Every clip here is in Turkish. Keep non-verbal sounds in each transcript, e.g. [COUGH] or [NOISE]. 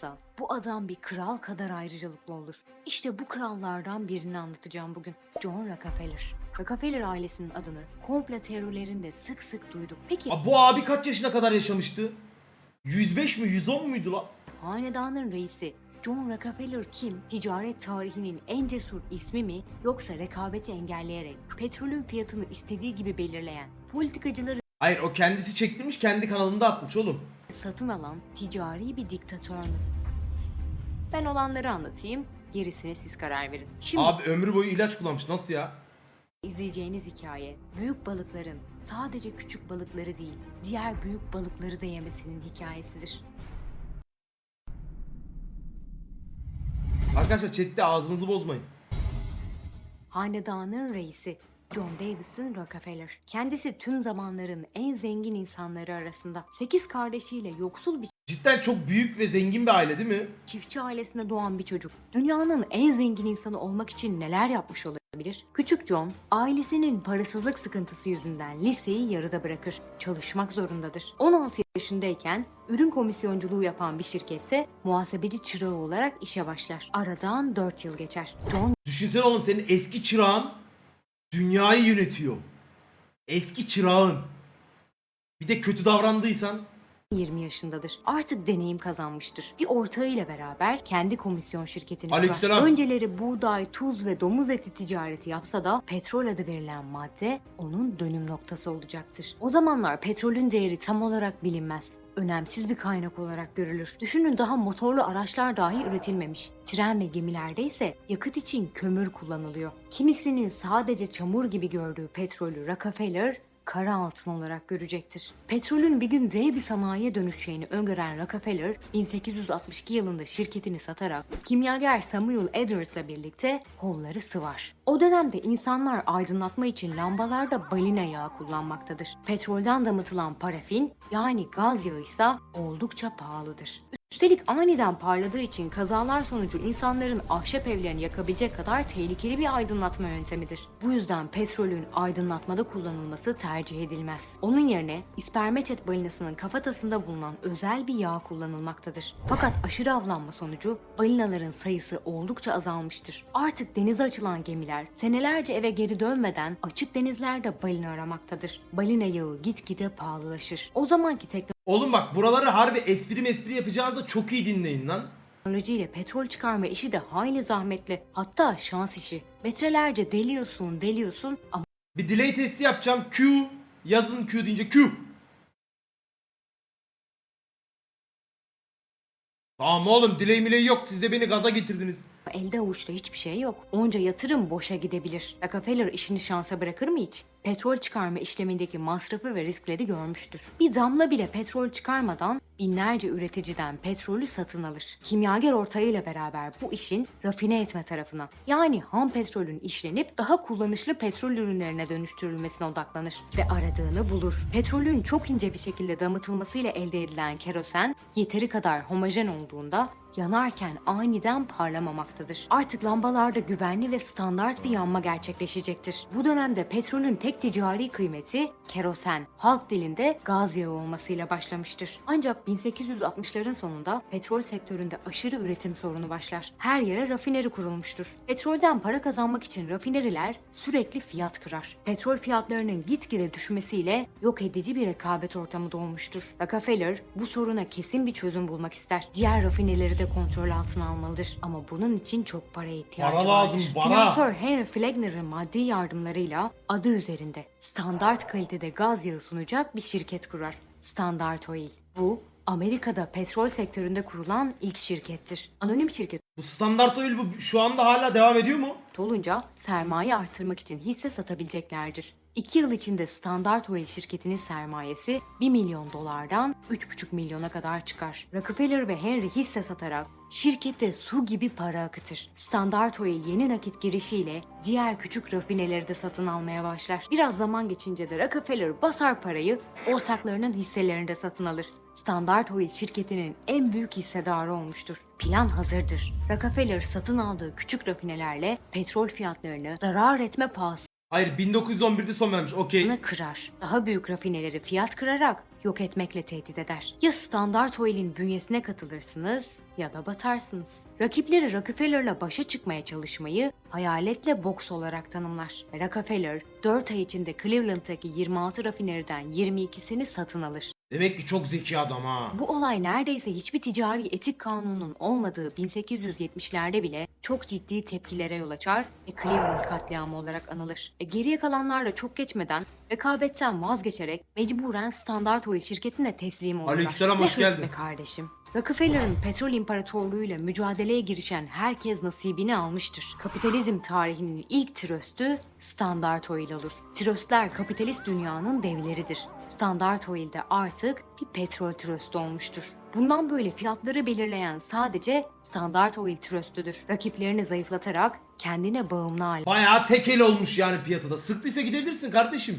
olsa bu adam bir kral kadar ayrıcalıklı olur. İşte bu krallardan birini anlatacağım bugün. John Rockefeller. Rockefeller ailesinin adını komple teorilerinde sık sık duyduk. Peki Abi bu abi kaç yaşına kadar yaşamıştı? 105 mi 110 muydu lan? hanedanın reisi John Rockefeller kim? Ticaret tarihinin en cesur ismi mi? Yoksa rekabeti engelleyerek petrolün fiyatını istediği gibi belirleyen, politikacıları Hayır o kendisi çektirmiş kendi kanalında atmış oğlum. Satın alan ticari bir diktatör mü? Ben olanları anlatayım, gerisine siz karar verin. Şimdi Abi ömrü boyu ilaç kullanmış nasıl ya? izleyeceğiniz hikaye, büyük balıkların sadece küçük balıkları değil, diğer büyük balıkları da yemesinin hikayesidir. Arkadaşlar chatte ağzınızı bozmayın. Hanedanın reisi John Davison Rockefeller. Kendisi tüm zamanların en zengin insanları arasında. 8 kardeşiyle yoksul bir Cidden çok büyük ve zengin bir aile değil mi? çiftçi ailesinde doğan bir çocuk. Dünyanın en zengin insanı olmak için neler yapmış olabilir? Küçük John, ailesinin parasızlık sıkıntısı yüzünden liseyi yarıda bırakır. Çalışmak zorundadır. 16 yaşındayken ürün komisyonculuğu yapan bir şirkette muhasebeci çırağı olarak işe başlar. Aradan 4 yıl geçer. John Düşünsene oğlum senin eski çırağın dünyayı yönetiyor. Eski çırağın. Bir de kötü davrandıysan 20 yaşındadır. Artık deneyim kazanmıştır. Bir ortağıyla beraber kendi komisyon şirketini kurar. Aleykümselam. Önceleri buğday, tuz ve domuz eti ticareti yapsa da petrol adı verilen madde onun dönüm noktası olacaktır. O zamanlar petrolün değeri tam olarak bilinmez. Önemsiz bir kaynak olarak görülür. Düşünün daha motorlu araçlar dahi üretilmemiş. Tren ve gemilerde ise yakıt için kömür kullanılıyor. Kimisinin sadece çamur gibi gördüğü petrolü Rockefeller kara altın olarak görecektir. Petrolün bir gün dev bir sanayiye dönüşeceğini öngören Rockefeller, 1862 yılında şirketini satarak kimyager Samuel Edwards'la birlikte kolları sıvar. O dönemde insanlar aydınlatma için lambalarda balina yağı kullanmaktadır. Petrolden damıtılan parafin yani gaz yağı ise oldukça pahalıdır. Üstelik aniden parladığı için kazalar sonucu insanların ahşap evlerini yakabilecek kadar tehlikeli bir aydınlatma yöntemidir. Bu yüzden petrolün aydınlatmada kullanılması tercih edilmez. Onun yerine ispermeçet balinasının kafatasında bulunan özel bir yağ kullanılmaktadır. Fakat aşırı avlanma sonucu balinaların sayısı oldukça azalmıştır. Artık denize açılan gemiler senelerce eve geri dönmeden açık denizlerde balina aramaktadır. Balina yağı gitgide pahalılaşır. O zamanki teknoloji Oğlum bak buraları harbi espri mespri yapacağınızda çok iyi dinleyin lan. Teknolojiyle petrol çıkarma işi de hayli zahmetli. Hatta şans işi. Metrelerce deliyorsun deliyorsun ama Bir delay testi yapacağım. Q. Yazın Q deyince Q. Tamam oğlum delay milay yok. Siz de beni gaza getirdiniz. Elde avuçta hiçbir şey yok. Onca yatırım boşa gidebilir. Rockefeller işini şansa bırakır mı hiç? Petrol çıkarma işlemindeki masrafı ve riskleri görmüştür. Bir damla bile petrol çıkarmadan binlerce üreticiden petrolü satın alır. Kimyager ortağıyla beraber bu işin rafine etme tarafına yani ham petrolün işlenip daha kullanışlı petrol ürünlerine dönüştürülmesine odaklanır ve aradığını bulur. Petrolün çok ince bir şekilde damıtılmasıyla elde edilen kerosen yeteri kadar homojen olduğunda yanarken aniden parlamamaktadır. Artık lambalarda güvenli ve standart bir yanma gerçekleşecektir. Bu dönemde petrolün tek ticari kıymeti kerosen, halk dilinde gaz yağı olmasıyla başlamıştır. Ancak 1860'ların sonunda petrol sektöründe aşırı üretim sorunu başlar. Her yere rafineri kurulmuştur. Petrolden para kazanmak için rafineriler sürekli fiyat kırar. Petrol fiyatlarının gitgide düşmesiyle yok edici bir rekabet ortamı doğmuştur. Rockefeller bu soruna kesin bir çözüm bulmak ister. Diğer rafinerileri de kontrol altına almalıdır. Ama bunun için çok paraya ihtiyacı Para vardır. lazım, para. Finansör Henry Flagner'ın maddi yardımlarıyla adı üzerinde standart kalitede gaz yağı sunacak bir şirket kurar. Standard Oil. Bu Amerika'da petrol sektöründe kurulan ilk şirkettir. Anonim şirket Bu standart oil bu şu anda hala devam ediyor mu? olunca sermaye artırmak için hisse satabileceklerdir. 2 yıl içinde Standard Oil şirketinin sermayesi 1 milyon dolardan 3,5 milyona kadar çıkar. Rockefeller ve Henry hisse satarak şirkette su gibi para akıtır. Standard Oil yeni nakit girişiyle diğer küçük rafineleri de satın almaya başlar. Biraz zaman geçince de Rockefeller basar parayı ortaklarının hisselerini de satın alır. Standard Oil şirketinin en büyük hissedarı olmuştur. Plan hazırdır. Rockefeller satın aldığı küçük rafinelerle petrol fiyatlarını zarar etme pahası Hayır 1911'de son vermiş. Okey. kırar. Daha büyük rafineleri fiyat kırarak yok etmekle tehdit eder. Ya Standard Oil'in bünyesine katılırsınız ya da batarsınız. Rakipleri Rockefeller'la başa çıkmaya çalışmayı hayaletle boks olarak tanımlar. Rockefeller 4 ay içinde Cleveland'daki 26 rafineriden 22'sini satın alır. Demek ki çok zeki adam ha. Bu olay neredeyse hiçbir ticari etik kanunun olmadığı 1870'lerde bile çok ciddi tepkilere yol açar ve Cleveland katliamı olarak anılır. E, geriye kalanlar da çok geçmeden rekabetten vazgeçerek mecburen Standard Oil şirketine teslim olurlar. Aleykümselam, Ne hoş hırs geldin. be kardeşim. Rockefeller'ın petrol imparatorluğuyla mücadeleye girişen herkes nasibini almıştır. Kapitalizm tarihinin ilk tröstü Standard Oil olur. Tröstler kapitalist dünyanın devleridir. Standard Oil de artık bir petrol tröstü olmuştur. Bundan böyle fiyatları belirleyen sadece Standard Oil tröstüdür. Rakiplerini zayıflatarak kendine bağımlı hale Bayağı tekel olmuş yani piyasada. Sıktıysa gidebilirsin kardeşim.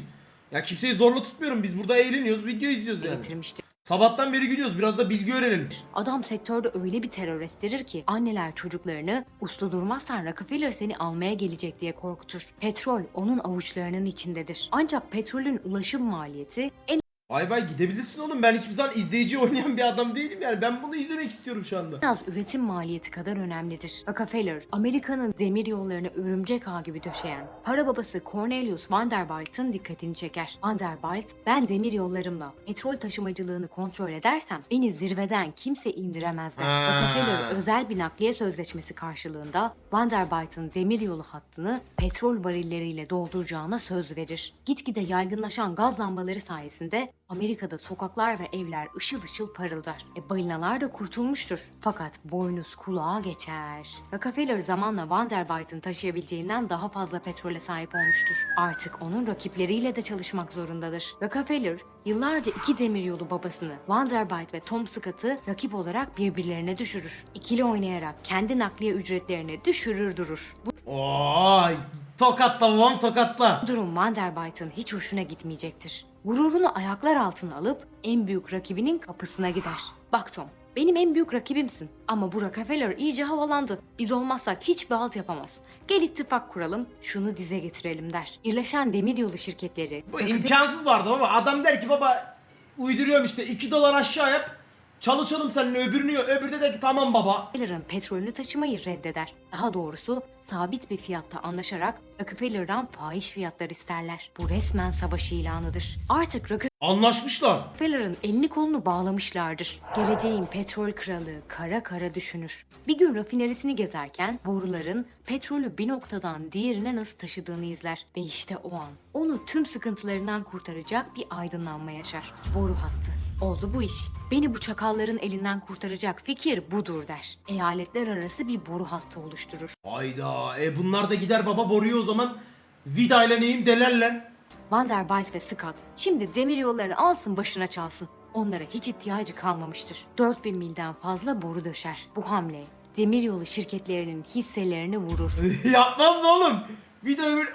Ya kimseyi zorla tutmuyorum. Biz burada eğleniyoruz, video izliyoruz yani. getirmiştir. Sabahtan beri gülüyoruz. Biraz da bilgi öğrenelim. Adam sektörde öyle bir terör estirir ki anneler çocuklarını uslu durmazsan Rockefeller seni almaya gelecek diye korkutur. Petrol onun avuçlarının içindedir. Ancak petrolün ulaşım maliyeti en Bay bay gidebilirsin oğlum. Ben hiçbir zaman izleyici oynayan bir adam değilim yani. Ben bunu izlemek istiyorum şu anda. az üretim maliyeti kadar önemlidir. Rockefeller, Amerika'nın demir yollarını örümcek ağ gibi döşeyen para babası Cornelius Vanderbilt'ın dikkatini çeker. Vanderbilt, ben demir yollarımla petrol taşımacılığını kontrol edersem beni zirveden kimse indiremez der. Rockefeller özel bir nakliye sözleşmesi karşılığında Vanderbilt'ın demir yolu hattını petrol varilleriyle dolduracağına söz verir. Gitgide yaygınlaşan gaz lambaları sayesinde Amerika'da sokaklar ve evler ışıl ışıl parıldar. E balinalar da kurtulmuştur. Fakat boynuz kulağa geçer. Rockefeller zamanla Vanderbilt'ın taşıyabileceğinden daha fazla petrole sahip olmuştur. Artık onun rakipleriyle de çalışmak zorundadır. Rockefeller yıllarca iki demiryolu babasını Vanderbilt ve Tom Scott'ı rakip olarak birbirlerine düşürür. İkili oynayarak kendi nakliye ücretlerini düşürür durur. Bu Oy, tokatla babam tokatla. durum Vanderbilt'ın hiç hoşuna gitmeyecektir. Gururunu ayaklar altına alıp en büyük rakibinin kapısına gider. Bak Tom, benim en büyük rakibimsin. Ama bu Rockefeller iyice havalandı. Biz olmazsak hiçbir halt yapamaz. Gel ittifak kuralım, şunu dize getirelim der. Birleşen demiryolu şirketleri Bu imkansız vardı baba. Adam der ki baba uyduruyorum işte 2 dolar aşağı yap. Çalışalım seninle öbürünü öbürü de der ki tamam baba. Rockefeller'ın petrolünü taşımayı reddeder. Daha doğrusu sabit bir fiyatta anlaşarak Rockefeller'dan fahiş fiyatlar isterler. Bu resmen savaş ilanıdır. Artık Anlaşmışlar. Rockefeller'ın elini kolunu bağlamışlardır. Geleceğin petrol kralı kara kara düşünür. Bir gün rafinerisini gezerken boruların petrolü bir noktadan diğerine nasıl taşıdığını izler. Ve işte o an onu tüm sıkıntılarından kurtaracak bir aydınlanma yaşar. Boru hattı. Oldu bu iş. Beni bu çakalların elinden kurtaracak fikir budur der. Eyaletler arası bir boru hattı oluşturur. Hayda. E bunlar da gider baba boruyu o zaman vida ile neyim delerler. Vanderbilt ve Scott şimdi demir yollarını alsın başına çalsın. Onlara hiç ihtiyacı kalmamıştır. 4000 milden fazla boru döşer. Bu hamle demiryolu şirketlerinin hisselerini vurur. [LAUGHS] Yapmaz mı oğlum? Videoyu böyle...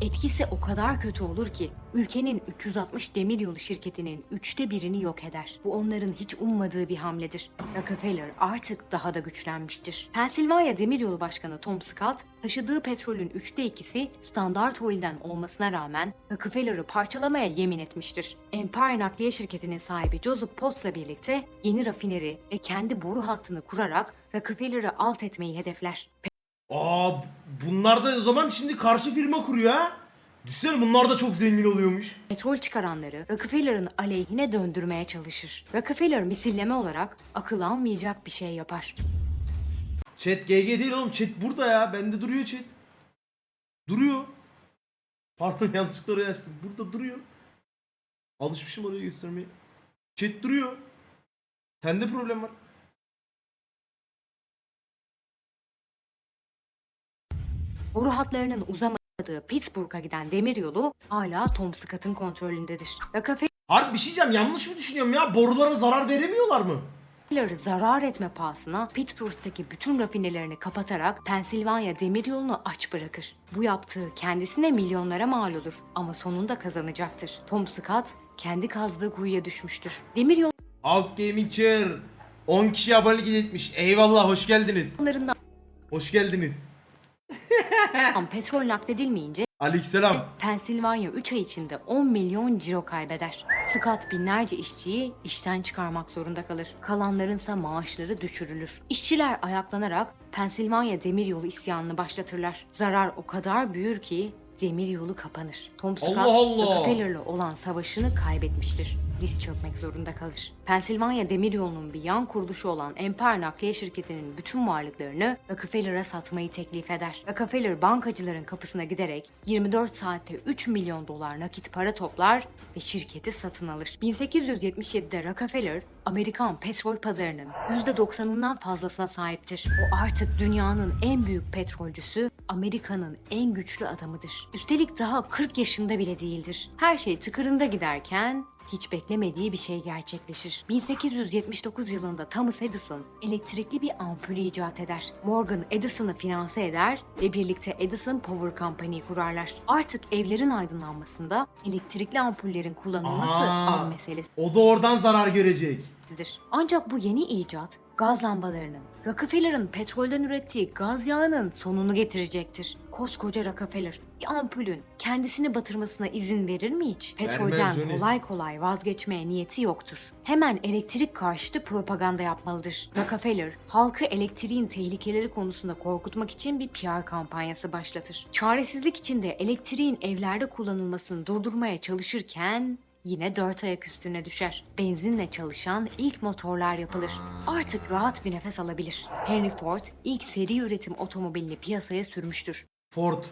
Etkisi o kadar kötü olur ki ülkenin 360 demiryolu şirketinin üçte birini yok eder. Bu onların hiç ummadığı bir hamledir. Rockefeller artık daha da güçlenmiştir. Pensilvanya Demiryolu Başkanı Tom Scott taşıdığı petrolün üçte ikisi Standard Oil'den olmasına rağmen Rockefeller'ı parçalamaya yemin etmiştir. Empire Nakliye Şirketi'nin sahibi Joseph Post'la birlikte yeni rafineri ve kendi boru hattını kurarak Rockefeller'ı alt etmeyi hedefler. Aa bunlar da o zaman şimdi karşı firma kuruyor ha. Düşünsene bunlar da çok zengin oluyormuş. Petrol çıkaranları Rockefeller'ın aleyhine döndürmeye çalışır. Rockefeller misilleme olarak akıl almayacak bir şey yapar. Chat GG değil oğlum chat burada ya. Bende duruyor chat. Duruyor. Pardon [LAUGHS] yanlışlıkla oraya açtım. Burada duruyor. Alışmışım oraya göstermeye. Chat duruyor. Sende problem var. Boru hatlarının uzamadığı Pittsburgh'a giden demiryolu hala Tom Scott'ın kontrolündedir. Rockefeller Harbi bir şey diyeceğim yanlış mı düşünüyorum ya? Borulara zarar veremiyorlar mı? zarar etme pahasına Pittsburgh'taki bütün rafinelerini kapatarak Pensilvanya demiryolunu aç bırakır. Bu yaptığı kendisine milyonlara mal olur ama sonunda kazanacaktır. Tom Scott kendi kazdığı kuyuya düşmüştür. Demiryollarından Out Gaming Chair 10 kişi abonelik etmiş. Eyvallah hoş geldiniz. Hoş geldiniz. [LAUGHS] petrol nakledilmeyince Aleykümselam. Pensilvanya 3 ay içinde 10 milyon ciro kaybeder. Scott binlerce işçiyi işten çıkarmak zorunda kalır. Kalanlarınsa maaşları düşürülür. İşçiler ayaklanarak Pensilvanya demiryolu isyanını başlatırlar. Zarar o kadar büyür ki demiryolu kapanır. Tom Scott Allah Allah! Rockefeller'la olan savaşını kaybetmiştir. Diz çökmek zorunda kalır. Pensilvanya Demiryolu'nun bir yan kuruluşu olan Empire Nakliye Şirketi'nin bütün varlıklarını Rockefeller'a satmayı teklif eder. Rockefeller bankacıların kapısına giderek 24 saatte 3 milyon dolar nakit para toplar ve şirketi satın alır. 1877'de Rockefeller Amerikan petrol pazarının %90'ından fazlasına sahiptir. O artık dünyanın en büyük petrolcüsü, Amerika'nın en güçlü adamıdır. Üstelik daha 40 yaşında bile değildir. Her şey tıkırında giderken hiç beklemediği bir şey gerçekleşir. 1879 yılında Thomas Edison elektrikli bir ampul icat eder. Morgan Edison'ı finanse eder ve birlikte Edison Power Company'yi kurarlar. Artık evlerin aydınlanmasında elektrikli ampullerin kullanılması Aa. an meselesi O da oradan zarar görecek. Ancak bu yeni icat gaz lambalarının, Rockefeller'ın petrolden ürettiği gaz yağının sonunu getirecektir. Koskoca Rockefeller bir ampulün kendisini batırmasına izin verir mi hiç? Petrolden Vermez kolay kolay vazgeçmeye niyeti yoktur. Hemen elektrik karşıtı propaganda yapmalıdır. Rockefeller halkı elektriğin tehlikeleri konusunda korkutmak için bir PR kampanyası başlatır. Çaresizlik içinde elektriğin evlerde kullanılmasını durdurmaya çalışırken yine dört ayak üstüne düşer. Benzinle çalışan ilk motorlar yapılır. Artık rahat bir nefes alabilir. Henry Ford ilk seri üretim otomobilini piyasaya sürmüştür. Ford.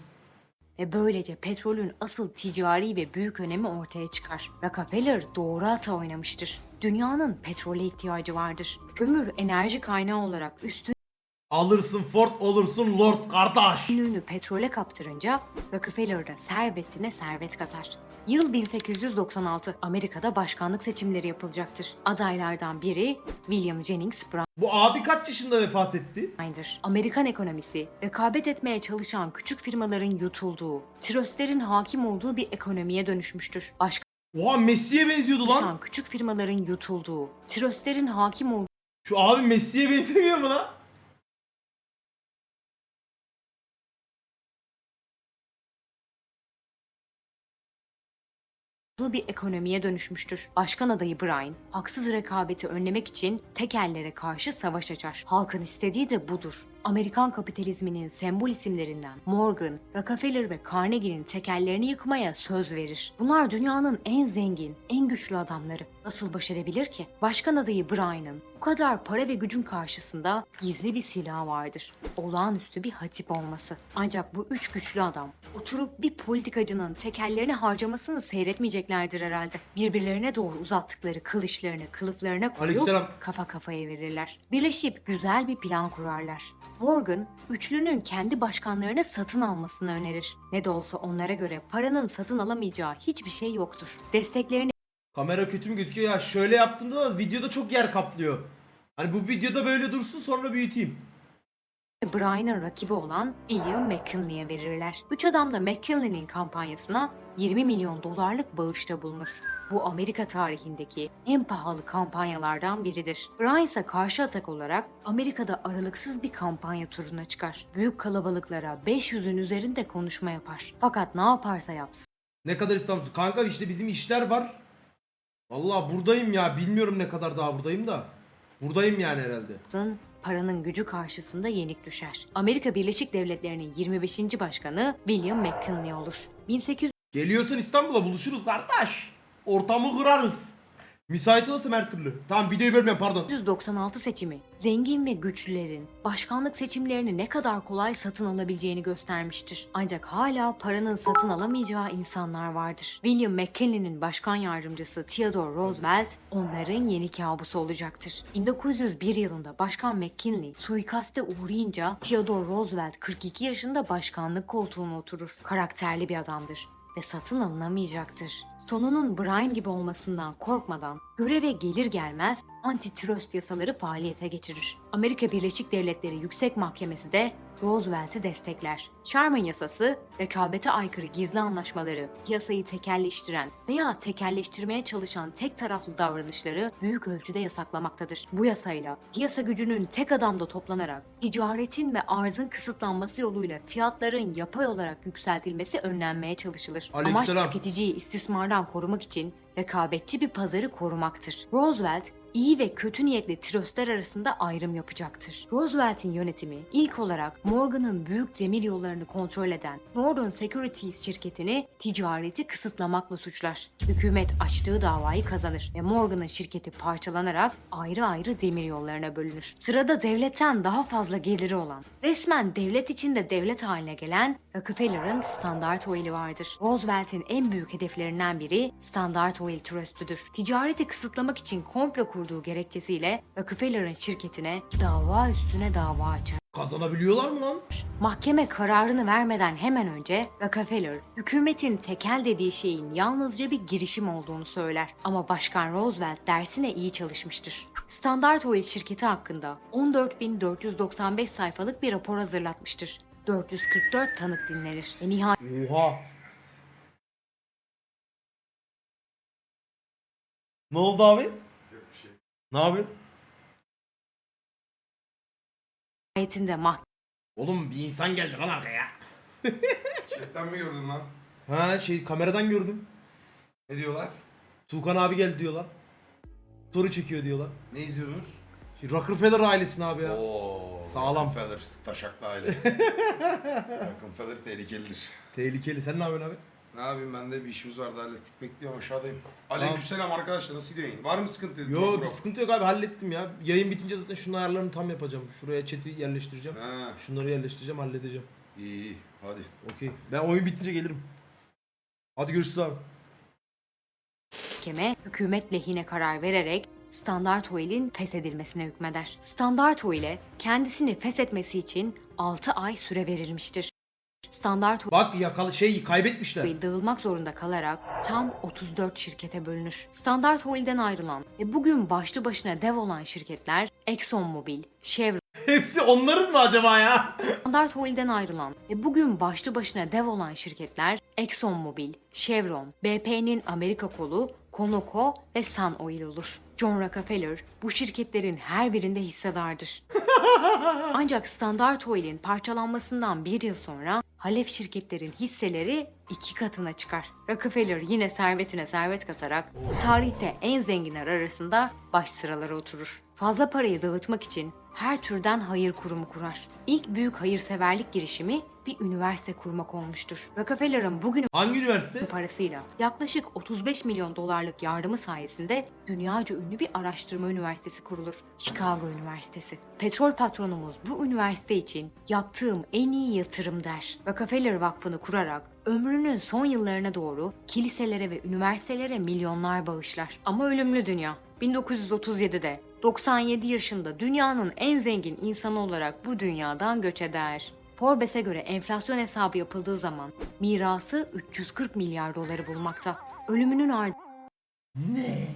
Ve böylece petrolün asıl ticari ve büyük önemi ortaya çıkar. Rockefeller doğru ata oynamıştır. Dünyanın petrole ihtiyacı vardır. Kömür enerji kaynağı olarak Alırsın Ford olursun Lord kardeş. üstünlüğünü petrole kaptırınca Rockefeller da servetine servet katar. Yıl 1896 Amerika'da başkanlık seçimleri yapılacaktır. Adaylardan biri William Jennings Bu abi kaç yaşında vefat etti? Bryan'dır. Amerikan ekonomisi, rekabet etmeye çalışan küçük firmaların yutulduğu, tröstlerin hakim olduğu bir ekonomiye dönüşmüştür. Oha Messi'ye benziyordu lan. Küçük firmaların yutulduğu, tröstlerin hakim olduğu Şu abi Messi'ye benzemiyor mu lan? Bir ekonomiye dönüşmüştür. Başkan adayı Bryan, haksız rekabeti önlemek için tekerlere karşı savaş açar. Halkın istediği de budur. Amerikan kapitalizminin sembol isimlerinden Morgan, Rockefeller ve Carnegie'nin tekellerini yıkmaya söz verir. Bunlar dünyanın en zengin, en güçlü adamları. Nasıl baş edebilir ki? Başkan adayı Bryan'ın bu kadar para ve gücün karşısında gizli bir silah vardır. Olağanüstü bir hatip olması. Ancak bu üç güçlü adam oturup bir politikacının tekellerini harcamasını seyretmeyeceklerdir herhalde. Birbirlerine doğru uzattıkları kılıçlarını kılıflarına koyup Aleykümselam. kafa kafaya verirler. Birleşip güzel bir plan kurarlar. Morgan, üçlünün kendi başkanlarını satın almasını önerir. Ne de olsa onlara göre paranın satın alamayacağı hiçbir şey yoktur. Desteklerini Kamera kötü mü gözüküyor ya? Şöyle yaptığımda da videoda çok yer kaplıyor. Hani bu videoda böyle dursun sonra büyüteyim. Bryan'ın rakibi olan William McKinley'e verirler. Üç adam da McKinley'nin kampanyasına 20 milyon dolarlık bağışta bulunur. Bu Amerika tarihindeki en pahalı kampanyalardan biridir. İse karşı atak olarak Amerika'da aralıksız bir kampanya turuna çıkar. Büyük kalabalıklara 500'ün üzerinde konuşma yapar. Fakat ne yaparsa yapsın Ne kadar İstanbul? Kanka işte bizim işler var. Vallahi buradayım ya. Bilmiyorum ne kadar daha buradayım da. Buradayım yani herhalde. paranın gücü karşısında yenik düşer. Amerika Birleşik Devletleri'nin 25. başkanı William McKinley olur. 1800 Geliyorsun İstanbul'a buluşuruz kardeş. Ortamı kırarız. Müsait olsam her türlü. Tamam videoyu bölmüyorum pardon. 1996 seçimi zengin ve güçlülerin başkanlık seçimlerini ne kadar kolay satın alabileceğini göstermiştir. Ancak hala paranın satın alamayacağı insanlar vardır. William McKinley'nin başkan yardımcısı Theodore Roosevelt onların yeni kabusu olacaktır. 1901 yılında Başkan McKinley suikaste uğrayınca Theodore Roosevelt 42 yaşında başkanlık koltuğuna oturur. Karakterli bir adamdır ve satın alınamayacaktır. Sonunun Brian gibi olmasından korkmadan Göreve gelir gelmez antitrust yasaları faaliyete geçirir. Amerika Birleşik Devletleri Yüksek Mahkemesi de Roosevelt'i destekler. Sherman yasası, rekabete aykırı gizli anlaşmaları, piyasayı tekelleştiren veya tekelleştirmeye çalışan tek taraflı davranışları büyük ölçüde yasaklamaktadır. Bu yasayla piyasa gücünün tek adamda toplanarak ticaretin ve arzın kısıtlanması yoluyla fiyatların yapay olarak yükseltilmesi önlenmeye çalışılır. Amaç Aleykümselam. tüketiciyi istismardan korumak için rekabetçi bir pazarı korumaktır. Roosevelt iyi ve kötü niyetli tröstler arasında ayrım yapacaktır. Roosevelt'in yönetimi ilk olarak Morgan'ın büyük demir yollarını kontrol eden Northern Securities şirketini ticareti kısıtlamakla suçlar. Hükümet açtığı davayı kazanır ve Morgan'ın şirketi parçalanarak ayrı ayrı demir yollarına bölünür. Sırada devletten daha fazla geliri olan, resmen devlet içinde devlet haline gelen Rockefeller'ın Standard Oil'i vardır. Roosevelt'in en büyük hedeflerinden biri Standard Oil Trust'üdür. Ticareti kısıtlamak için komplo kurduğu gerekçesiyle Rockefeller'ın şirketine dava üstüne dava açar. Kazanabiliyorlar mı lan? Mahkeme kararını vermeden hemen önce Rockefeller, hükümetin tekel dediği şeyin yalnızca bir girişim olduğunu söyler. Ama Başkan Roosevelt dersine iyi çalışmıştır. Standard Oil şirketi hakkında 14.495 sayfalık bir rapor hazırlatmıştır. 444 tanık dinlenir ve nihayet Oha. Ne oldu abi? Ne yapıyorsun? nihayetinde mahkeme Oğlum bir insan geldi lan arkaya. [LAUGHS] Chatten mi gördün lan? Ha şey kameradan gördüm. Ne diyorlar? Tuğkan abi geldi diyorlar. Soru çekiyor diyorlar. Ne izliyorsunuz? Şey, Rockefeller ailesini abi ya. Oo, Sağlam. Rockefeller, taşaklı aile. [LAUGHS] Rockefeller tehlikelidir. Tehlikeli. Sen ne yapıyorsun abi? Ne yapayım ben de bir işimiz vardı hallettik bekliyorum aşağıdayım. Aleykümselam arkadaşlar nasıl gidiyor yayın? Var mı sıkıntı? Yo Bro, bir sıkıntı yok abi hallettim ya. Yayın bitince zaten şunun ayarlarını tam yapacağım. Şuraya chat'i yerleştireceğim. Ha, Şunları yerleştireceğim halledeceğim. iyi iyi hadi. Okey. Ben oyun bitince gelirim. Hadi görüşürüz abi. Mahkeme hükümet lehine karar vererek Standard Oil'in feshedilmesine hükmeder. Standard Oil'e kendisini feshetmesi için 6 ay süre verilmiştir. Standard Bak yakalı şey kaybetmişler. Oil dağılmak zorunda kalarak tam 34 şirkete bölünür. Standard Oil'den ayrılan ve bugün başlı başına dev olan şirketler ExxonMobil, Chevron, [LAUGHS] Hepsi onların mı acaba ya? [LAUGHS] Standard Oil'den ayrılan ve bugün başlı başına dev olan şirketler ExxonMobil, Chevron, BP'nin Amerika kolu, Conoco ve Sun Oil olur. John Rockefeller bu şirketlerin her birinde hissedardır. [LAUGHS] Ancak Standard Oil'in parçalanmasından bir yıl sonra Halef şirketlerin hisseleri iki katına çıkar. Rockefeller yine servetine servet katarak tarihte en zenginler arasında baş sıralara oturur. Fazla parayı dağıtmak için her türden hayır kurumu kurar. İlk büyük hayırseverlik girişimi bir üniversite kurmak olmuştur. Rockefeller'ın bugün Hangi üniversite? parasıyla yaklaşık 35 milyon dolarlık yardımı sayesinde dünyaca ünlü bir araştırma üniversitesi kurulur. Chicago Üniversitesi. Petrol patronumuz bu üniversite için yaptığım en iyi yatırım der. Rockefeller Vakfı'nı kurarak ömrünün son yıllarına doğru kiliselere ve üniversitelere milyonlar bağışlar. Ama ölümlü dünya. 1937'de 97 yaşında dünyanın en zengin insanı olarak bu dünyadan göç eder. Forbes'e göre enflasyon hesabı yapıldığı zaman mirası 340 milyar doları bulmakta. Ölümünün ardından Ne?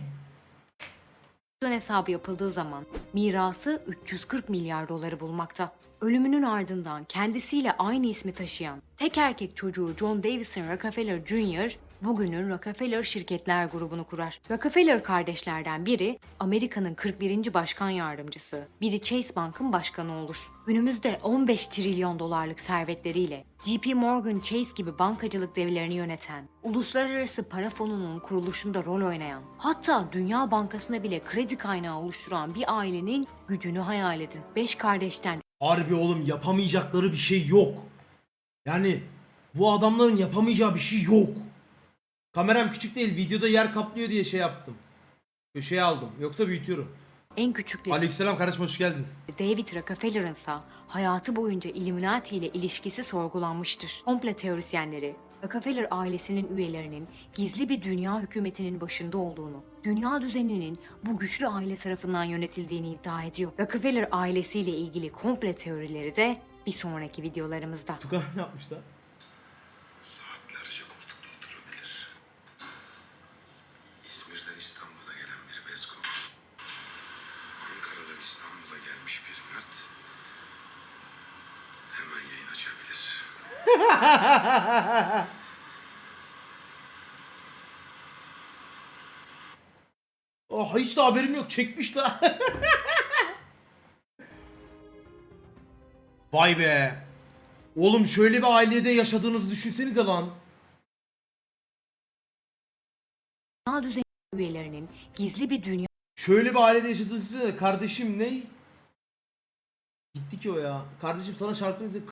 hesabı yapıldığı zaman mirası 340 milyar doları bulmakta. Ölümünün ardından kendisiyle aynı ismi taşıyan tek erkek çocuğu John Davison Rockefeller Jr. bugünün Rockefeller Şirketler grubunu kurar. Rockefeller kardeşlerden biri Amerika'nın 41. başkan yardımcısı, biri Chase Bank'ın başkanı olur. Günümüzde 15 trilyon dolarlık servetleriyle JP Morgan Chase gibi bankacılık devlerini yöneten, uluslararası para fonunun kuruluşunda rol oynayan, hatta Dünya Bankası'na bile kredi kaynağı oluşturan bir ailenin gücünü hayal edin. Beş kardeşten Harbi oğlum yapamayacakları bir şey yok. Yani bu adamların yapamayacağı bir şey yok. Kameram küçük değil videoda yer kaplıyor diye şey yaptım. Köşeye aldım. Yoksa büyütüyorum. en küçükleri Aleykümselam kardeşim hoş geldiniz. David Rockefeller'ın ise hayatı boyunca Illuminati ile ilişkisi sorgulanmıştır. Komple teorisyenleri Rockefeller ailesinin üyelerinin gizli bir dünya hükümetinin başında olduğunu, dünya düzeninin bu güçlü aile tarafından yönetildiğini iddia ediyor. Rockefeller ailesiyle ilgili komple teorileri de bir sonraki videolarımızda. Tukan ne yapmışlar? Saatlerce koltukta oturabilir. İzmir'den İstanbul'a gelen bir oh [LAUGHS] hiç de haberim yok. Çekmiş la. [LAUGHS] Vay be. Oğlum şöyle bir ailede yaşadığınızı düşünsenize lan. düzeni üyelerinin gizli bir dünya Şöyle bir ailede yaşadığınızı düşünsene. Kardeşim ne? Gitti ki o ya. Kardeşim sana şarkını izle.